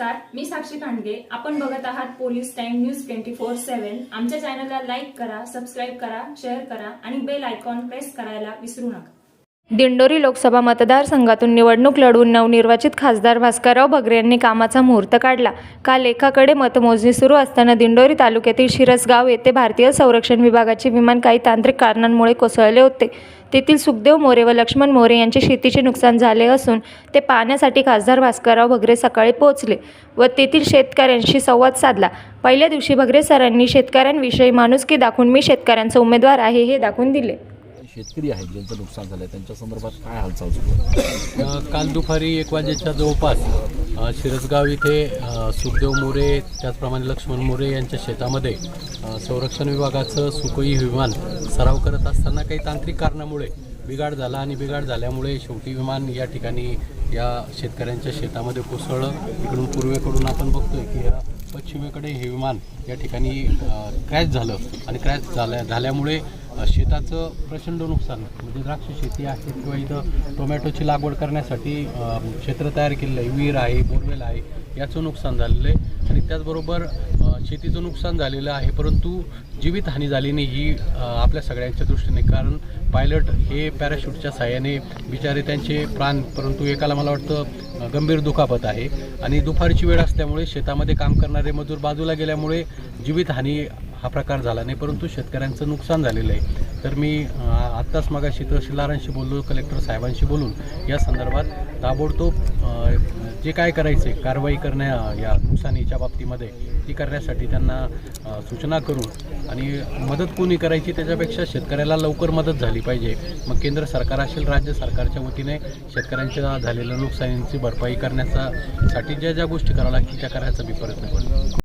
नमस्कार मी साक्षी खांडगे. आपण बघत आहात police time news twenty four seven आमच्या चॅनलला लाईक करा सबस्क्राईब करा शेअर करा आणि बेल आयकॉन प्रेस करायला विसरू नका. दिंडोरी लोकसभा मतदारसंघातून निवडणूक लढवून नवनिर्वाचित खासदार भास्करराव भगरे यांनी कामाचा मुहूर्त काढला. काल एकाकडे मतमोजणी सुरू असताना दिंडोरी तालुक्यातील शिरसगाव येथे भारतीय संरक्षण विभागाचे विमान काही तांत्रिक कारणांमुळे कोसळले होते. तेथील सुखदेव मोरे व लक्ष्मण मोरे यांचे शेतीचे नुकसान झाले असून ते पाहण्यासाठी खासदार भास्करराव भगरे सकाळी पोहोचले व तेथील शेतकऱ्यांशी संवाद साधला. पहिल्या दिवशी भगरे सरांनी शेतकऱ्यांविषयी माणुसकी दाखवून मी शेतकऱ्यांचा उमेदवार आहे हे दाखवून दिले. शेतकरी आहेत ज्यांचं नुकसान झालं त्यांच्या संदर्भात काय हालचाल सुरू आहे? काल दुपारी एक वाजेच्या जवळपास शिरसगाव इथे सुखदेव मोरे त्याचप्रमाणे लक्ष्मण मोरे यांच्या शेतामध्ये संरक्षण विभागाचं सुकोई विमान सराव करत असताना काही तांत्रिक कारणामुळे बिघाड झाला आणि बिघाड झाल्यामुळे शेवटी विमान या ठिकाणी या शेतकऱ्यांच्या शेतामध्ये कोसळलं इकडून पूर्वेकडून आपण बघतोय की या पश्चिमेकडे हे विमान या ठिकाणी क्रॅश झालं आणि क्रॅश झाल्या झाल्यामुळे शेताचं प्रचंड नुकसान म्हणजे द्राक्ष शेती आहे किंवा इथं टोमॅटोची लागवड करण्यासाठी क्षेत्र तयार केलेलं आहे विहीर आहे बोरवेल आहे याचं नुकसान झालेलं आहे. आणि त्याचबरोबर शेतीचं नुकसान झालेलं आहे परंतु जीवितहानी झाली नाही ही आपल्या सगळ्यांच्या दृष्टीने. कारण पायलट हे पॅराशूटच्या साह्याने बिचारे त्यांचे प्राण परंतु एकाला मला वाटतं गंभीर दुखापत आहे. आणि दुपारची वेळ असल्यामुळे शेतामध्ये काम करणारे मजूर बाजूला गेल्यामुळे जीवितहानी हा प्रकार झाला नाही परंतु शेतकऱ्यांचं नुकसान झालेलं आहे. तर मी आत्ताच मगाशी तहसीलदारांशी बोललो कलेक्टर साहेबांशी बोलून. या संदर्भात ताबडतोब जे काय करायचे कारवाई करण्या या नुकसानीच्या बाबतीमध्ये ती करण्यासाठी त्यांना सूचना करून आणि मदत कोणी करायची त्याच्यापेक्षा शेतकऱ्याला लवकर मदत झाली पाहिजे. मग केंद्र सरकार असेल राज्य सरकारच्या वतीने शेतकऱ्यांच्या झालेल्या नुकसानींची भरपाई करण्याचा साठी ज्या ज्या गोष्टी कराव्या लागतील त्या करायचा मी प्रयत्न करतो.